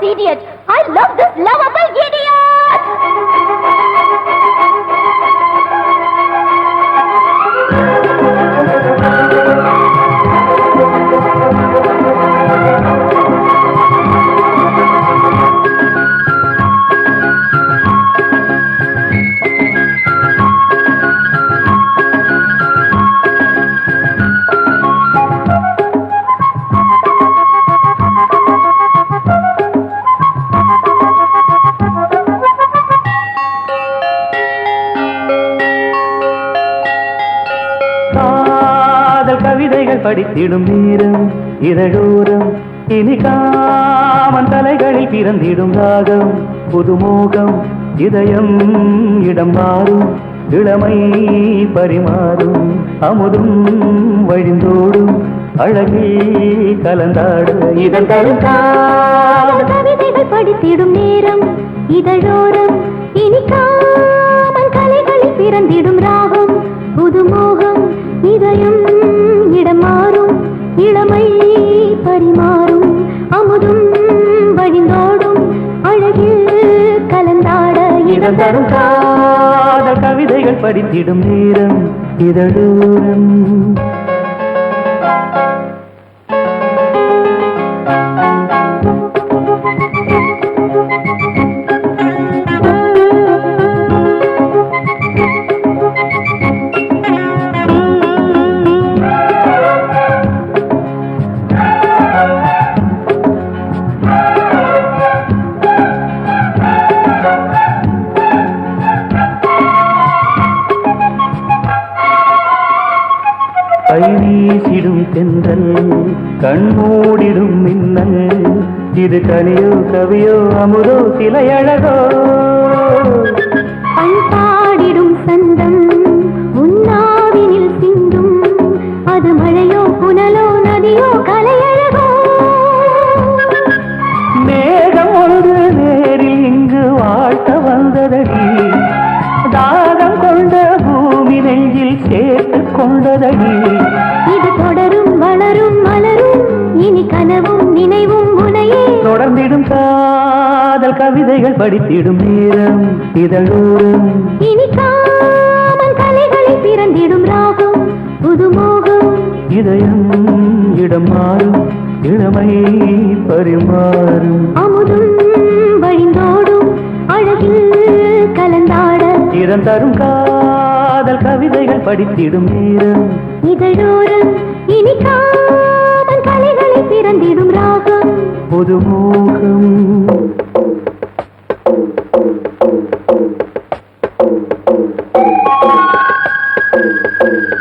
this idiot. I love this lovable idiot. படித்திடும் வீரம் இதழோரம். இனி common தலைகளில் பிறந்திடும் ராகம் புதுமோகம் இதயம் இடம் மாறும் இளமை பரிமாறும் அமுதும் வழிந்தோடும் அழகில் கலந்தாடும் இதன் தரும் கவிதைகள் படித்திடும் நேரம் இதழோரம். இனி காமன் கலைகளில் பிறந்திடும் ராகம் புதுமோகம் இதயம் பரிமாறும் அமுதும் வழிந்தோடும் அழகில் கலந்தாட இடம் தரும் காதல் கவிதைகள் படித்திடும் நேரம் இதழோரம் வீசிடும் தென்றல் கண்மூடிடும் மின்னல். இது கனியோ கவியோ அமுதோ சிலை அழகோ பண்பாடிடும் சந்தம் உன்னாவினில் சிந்தும். அது மழையோ புனலோ நதியோ கலையழகோ. மேகம் ஒன்று நேரில் இங்கு வாழ்த்த வந்ததடி. தாகம் கொண்ட பூமி நெஞ்சில் சேர்த்து கொண்டதடி. வளரும் மலரும் இனி கனவும் நினைவும் உனையே. தொடர்ந்திடும் காதல் கவிதைகள் படித்திடும் நேரம் இதழோரம் இனி காமல் கலைகளில் பிறந்திடும் ராகம் புதுமோகம். இதயம் இடம் மாறும் இளமை பரிமாறும். அமுதும் வழிந்தோடும் அழகில் கலந்தாட. இடம் தரும் காதல் கவிதைகள் படித்திடும் நேரம். இதழோரம் இனி கலைகளில் பிறந்திடும் ராகம். புதுமோகம். பூமாலைகள்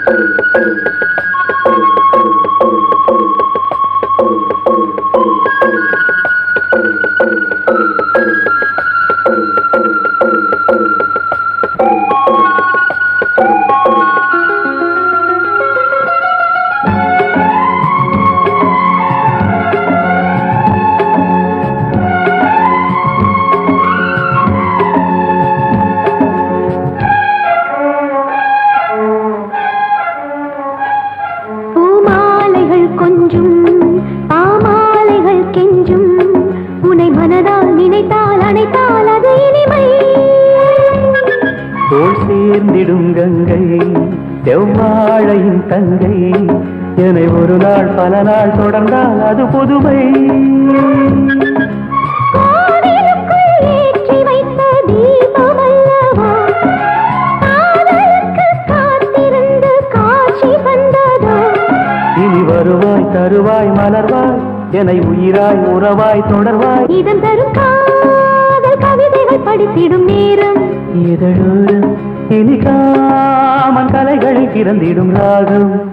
சேர்ந்திடும் கங்கை செவ்வாழையின் தங்கை. என்னை ஒரு நாள் பல நாள் தொடர்ந்தால் அது புதுமை. இனி வருவாய் தருவாய் மலர்வாய் என்னை உயிராய் உறவாய் தொடர்வாய். இதன் தரும் காதல் கவிதைகள் படித்திடும் நேரம். இதழோரம் இனி காமன் கலைகளில் பிறந்திடும் ராகம்.